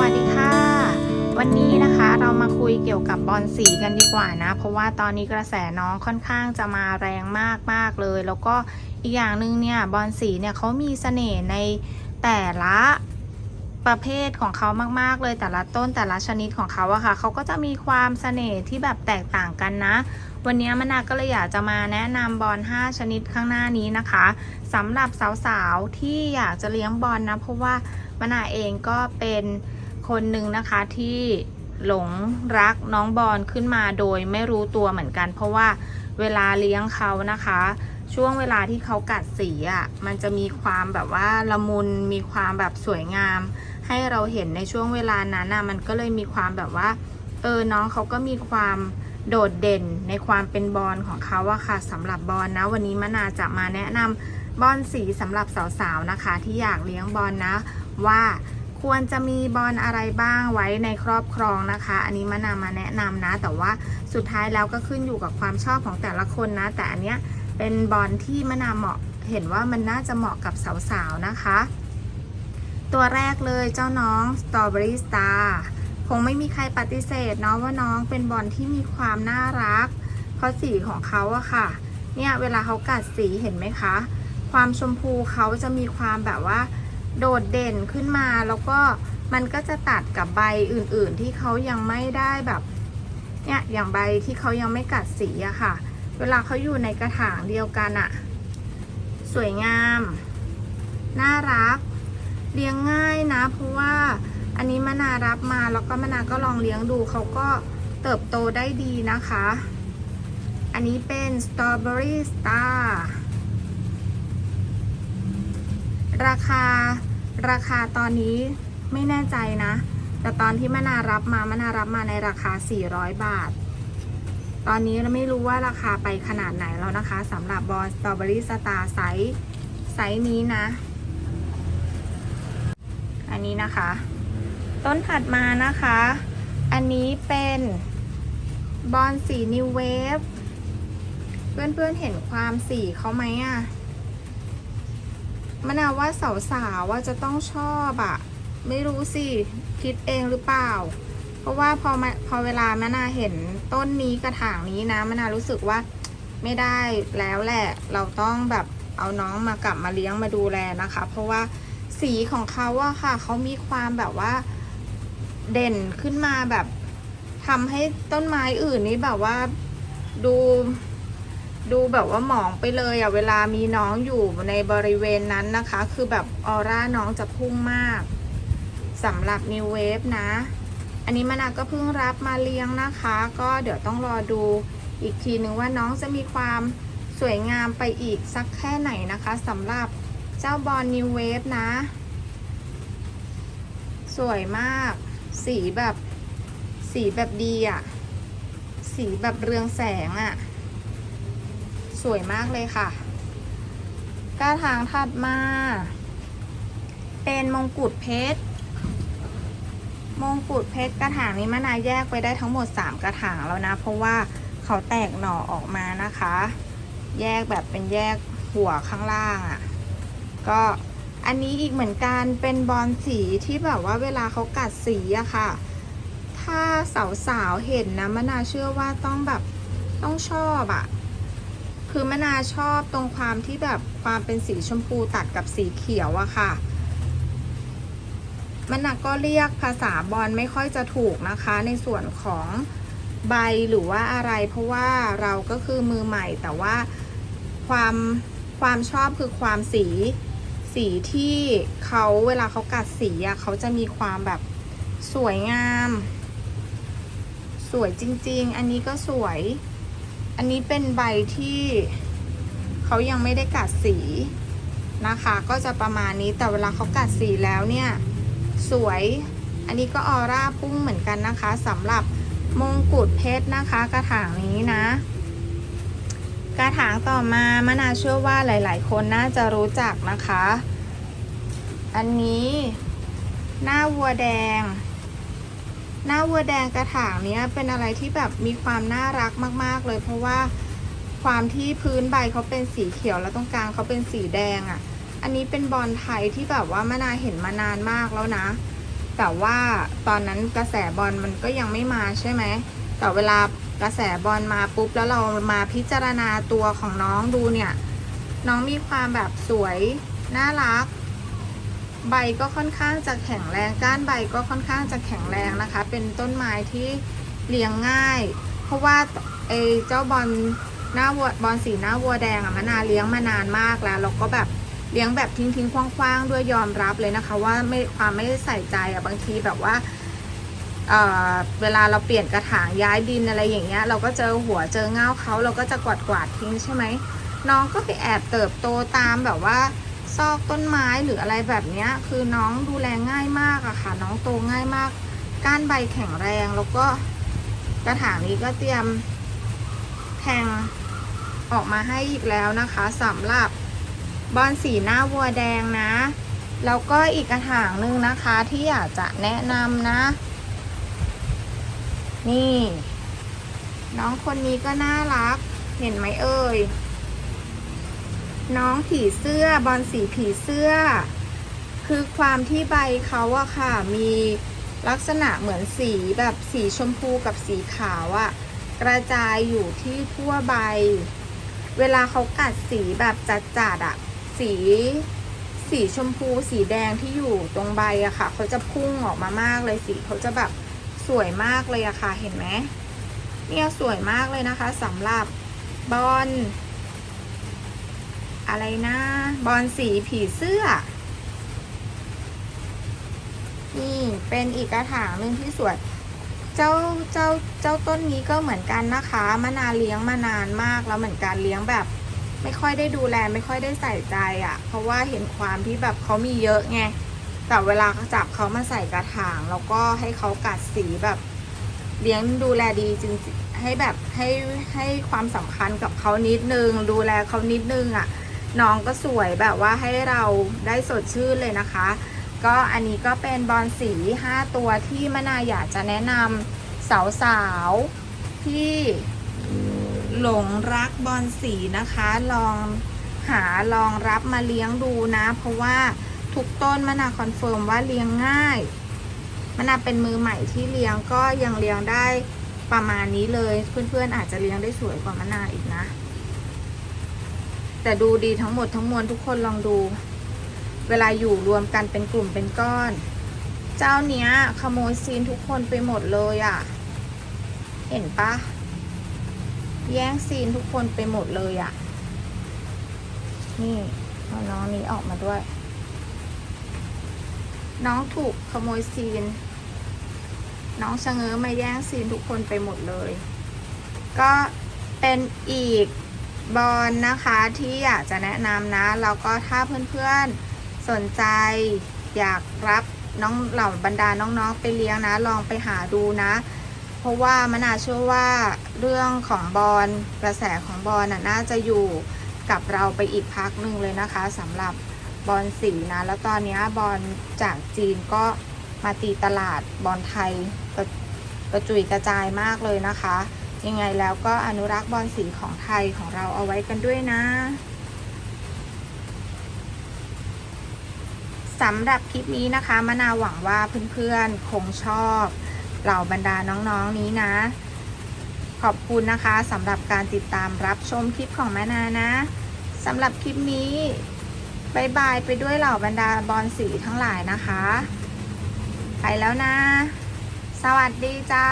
วัสดีค่ะ วันนี้นะคะเรามาคุยเกี่ยวกับบอลสีกันดีกว่านะ เพราะว่าตอนนี้กระแสน้องค่อนข้างจะมาแรงมากมากเลย แล้วก็อีกอย่างหนึ่งเนี่ยบอลสีเนี่ยเขามีเสน่ห์ในแต่ละประเภทของเขามาก ๆ เลยแต่ละต้นแต่ละชนิดของเขาอะค่ะเขาก็จะมีความเสน่ห์ที่แบบแตกต่างกันนะ วันนี้มนาก็เลยอยากจะมาแนะนำบอล5 ชนิดข้างหน้านี้นะคะสำหรับสาวๆที่อยากจะเลี้ยงบอลนะ เพราะว่ามนาเองก็เป็น คนหนึ่งนะคะที่หลงรักน้องบอลขึ้นมาโดยไม่รู้ตัวเหมือนกัน เพราะว่าเวลาเลี้ยงเขานะคะ ช่วงเวลาที่เขากัดสีอะ่ะมันจะมีความแบบว่าละมุนมีความแบบสวยงาม ให้เราเห็นในช่วงเวลานั้นน่ะมันก็เลยมีความแบบว่าเออน้องเขาก็มีความโดดเด่นในความเป็นบอลของเขาอะค่ะสำหรับบอลนะ วันนี้มะนาจะมาแนะนำบอลสีสำหรับสาวๆนะคะ ที่อยากเลี้ยงบอลนะว่า ควรจะมีบอลอะไรบ้างไว้ในครอบครองนะคะ อันนี้มะนามาแนะนำนะ แต่ว่าสุดท้ายแล้วก็ขึ้นอยู่กับความชอบของแต่ละคนนะ แต่อันเนี้ยเป็นบอลที่มะนาเหมาะเห็นว่ามันน่าจะเหมาะกับสาวๆนะคะ ตัวแรกเลยเจ้าน้อง Strawberry Star คงไม่มีใครปฏิเสธเนาะว่าน้องเป็นบอลที่มีความน่ารัก เพราะสีของเขาอะค่ะ เนี่ยเวลาเขากัดสีเห็นไหมคะ ความชมพูเขาจะมีความแบบว่า โดดเด่นขึ้นมาแล้วก็มันก็จะตัดกับใบอื่นๆ ที่เขายังไม่ได้แบบเนี่ยอย่างใบที่เขายังไม่กัดสีอะค่ะ เวลาเขาอยู่ในกระถางเดียวกันอะสวยงาม น่ารัก เลี้ยงง่ายนะ เพราะว่าอันนี้มะนารับมาแล้วก็มะนาก็ลองเลี้ยงดูเขาก็เติบโตได้ดีนะคะ อันนี้เป็น Strawberry Star รา ราคาราคาตอนนี้ไม่แน่ใจนะ แต่ตอนที่มะนารับมามะนารับมาในราคา 400 บาท ตอนนี้เราไม่รู้ว่าราคาไปขนาดไหนแล้วนะคะสำหรับบอล Strawberry Star ไซส์ไซส์นี้นะ อันนี้นะคะ ต้นถัดมานะคะ อันนี้เป็นบอลสีนิวเวฟเพื่อนๆเห็นความสีเขาไหมอะ มะนาวว่าสาวๆว่าจะต้องชอบอะไม่รู้สิคิดเองหรือเปล่า เพราะว่าพอมาพอเวลามะนาเห็นต้นนี้กระถางนี้นะมะนารู้สึกว่าไม่ได้แล้วแหละ เราต้องแบบเอาน้องมากลับมาเลี้ยงมาดูแลนะคะ เพราะว่าสีของเขาอะค่ะเขามีความแบบว่าเด่นขึ้นมาแบบทำให้ต้นไม้อื่นนี้แบบว่าดู ดูแบบว่าหมองไปเลยอะเวลามีน้องอยู่ในบริเวณนั้นนะคะ คือแบบออร่าน้องจะพุ่งมากสำหรับ New Wave นะ อันนี้มะนาวก็เพิ่งรับมาเลี้ยงนะคะ ก็เดี๋ยวต้องรอดูอีกทีนึงว่าน้องจะมีความสวยงามไปอีกสักแค่ไหนนะคะสำหรับเจ้าบอลนิวเวฟนะ สวยมาก สีแบบ สีแบบดีอะสีแบบเรืองแสงอะ สวยมากเลยค่ะ กระถางถัดมา เป็นมงกุฎเพชร มงกุฎเพชรกระถางนี้มะนาวแยกไปได้ทั้งหมด 3 กระถางแล้วนะ เพราะว่าเขาแตกหน่อออกมานะคะ แยกแบบเป็นแยกหัวข้างล่างอะ่ะ ก็อันนี้อีกเหมือนกันเป็นบอลสีที่แบบว่าเวลาเขากัดสีอะค่ะ ถ้าสาวๆเห็นนะมะนาเชื่อว่าต้องแบบต้องชอบอะ คือมะนาชอบตรงความที่แบบความเป็นสีชมพูตัดกับสีเขียวอะค่ะมะนาก็เรียกภาษาบอลไม่ค่อยจะถูกนะคะ ในส่วนของใบหรือว่าอะไร เพราะว่าเราก็คือมือใหม่แต่ว่าความความชอบคือความสีสีที่เขาเวลาเขากัดสีอะเขาจะมีความแบบสวยงาม สวยจริง ๆ อันนี้ก็สวย อันนี้เป็นใบที่เขายังไม่ได้กัดสีนะคะ ก็จะประมาณนี้แต่เวลาเขากัดสีแล้วเนี่ย สวย อันนี้ก็ออร่าพุ่งเหมือนกันนะคะสำหรับมงกุฎเพชรนะคะ กระถางนี้นะ กระถางต่อมามะนาเชื่อว่าหลาย ๆ คนน่าจะรู้จักนะคะ อันนี้หน้าวัวแดง หน้าวัวแดงกระถางเนี้ยเป็นอะไรที่แบบมีความน่ารักมาก ๆ เลย เพราะว่าความที่พื้นใบเขาเป็นสีเขียวแล้วตรงกลางเขาเป็นสีแดงอะ่ะ อันนี้เป็นบอลไทยที่แบบว่ามะนาเห็นมานานมากแล้วนะ แต่ว่าตอนนั้นกระแสบอลมันก็ยังไม่มาใช่ไหมแต่เวลากระแสบอลมาปุ๊บแล้วเรามาพิจารณาตัวของน้องดูเนี่ย น้องมีความแบบสวยน่ารัก ใบก็ค่อนข้างจะแข็งแรง ก้านใบก็ค่อนข้างจะแข็งแรงนะคะ เป็นต้นไม้ที่เลี้ยงง่าย เพราะว่าไอ้เจ้าบอลหน้าวัวบอลสีหน้าวัวแดงอะมะนาเลี้ยงมานานมากแล้วแล้วก็แบบเลี้ยงแบบทิ้งทิ้งคว้างๆ ด้วยยอมรับเลยนะคะ ว่าไม่ความไม่ใส่ใจอะบางทีแบบว่าเออเวลาเราเปลี่ยนกระถางย้ายดินอะไรอย่างเงี้ย เราก็เจอหัวเจอเงาเขาเราก็จะกวาดกวาดทิ้งใช่ไหมน้องก็ไปแอบเติบโตตามแบบว่า ซอกต้นไม้หรืออะไรแบบนี้คือน้องดูแลง่ายมากอะค่ะ น้องโตง่ายมาก ก้านใบแข็งแรงแล้วก็กระถางนี้ก็เตรียมแทงออกมาให้อีกแล้วนะคะสำหรับบอนสีหน้าวัวแดงนะแล้วก็อีกกระถางหนึ่งนะคะที่อยากจะแนะนำนะ นี่ น้องคนนี้ก็น่ารัก เห็นไหมเอ่ย น้องผีเสื้อบอลสีผีเสื้อ คือความที่ใบเขาอะค่ะ มีลักษณะเหมือนสีแบบสีชมพูกับสีขาวอะกระจายอยู่ที่ทั่วใบ เวลาเขากัดสีแบบจัดๆอะสีสีชมพูสีแดงที่อยู่ตรงใบอะค่ะ เขาจะพุ่งออกมามากเลยสีเขาจะแบบสวยมากเลยอะค่ะ เห็นไหมเนี่ยสวยมากเลยนะคะสำหรับบอล อะไรนะ บอลสีผีเสื้อ นี่เป็นอีกกระถางหนึ่งที่สวยเจ้าเจ้าเจ้าต้นนี้ก็เหมือนกันนะคะมานาวเลี้ยงมานานมากแล้วเหมือนกันเลี้ยงแบบ ไม่ค่อยได้ดูแลไม่ค่อยได้ใส่ใจอะ่ะ เพราะว่าเห็นความที่แบบเขามีเยอะไงแต่เวลาจับเขามาใส่กระถาง แล้วก็ให้เขากัดสีแบบ เลี้ยงดูแลดีจริงให้แบบให้ให้ความสำคัญกับเขานิดนึง ดูแลเขานิดนึงอะ่ะ น้องก็สวยแบบว่าให้เราได้สดชื่นเลยนะคะ ก็อันนี้ก็เป็นบอลสี 5 ตัวที่มะนาอยากจะแนะนำสาวๆที่หลงรักบอลสีนะคะ ลองหาลองรับมาเลี้ยงดูนะ เพราะว่าทุกต้นมะนาคอนเฟิร์มว่าเลี้ยงง่ายมะนาเป็นมือใหม่ที่เลี้ยงก็ยังเลี้ยงได้ประมาณนี้เลย เพื่อนๆอาจจะเลี้ยงได้สวยกว่ามะนาอีกนะ แต่ดูดีทั้งหมดทั้งมวลทุกคนลองดู เวลาอยู่รวมกันเป็นกลุ่มเป็นก้อน เจ้าเนี้ย ขโมยซีนทุกคนไปหมดเลยอะ่ะ เห็นปะแย่งซีนทุกคนไปหมดเลยอะ่ะ นี่เอาน้องนี้ออกมาด้วย น้องถูกขโมยซีน น้องชะเง้อมาแย่งซีนทุกคนไปหมดเลย ก็เป็นอีก บอลนะคะที่อยากจะแนะนำนะแล้วก็ถ้าเพื่อนๆสนใจอยากรับน้องเหล่าบรรดาน้องๆไปเลี้ยงนะ ลองไปหาดูนะ เพราะว่ามันาเชื่อว่าเรื่องของบอลกระแสของบอลน่ะน่าจะอยู่กับเราไปอีกพักหนึ่งเลยนะคะสำหรับบอลสีนะ แล้วตอนนี้บอลจากจีนก็มาตีตลาดบอลไทยกระจุยกระจายมากเลยนะคะ ยังไงแล้วก็อนุรักษ์บอลสีของไทยของเราเอาไว้กันด้วยนะสำหรับคลิปนี้นะคะมะนาวหวังว่าเพื่อนๆคงชอบเหล่าบรรดาน้องๆนี้นะ ขอบคุณนะคะสำหรับการติดตามรับชมคลิปของแม่นานะสำหรับคลิปนี้บายบายไปด้วยเหล่าบรรดาบอลสีทั้งหลายนะคะ ไปแล้วนะ สวัสดีจ้า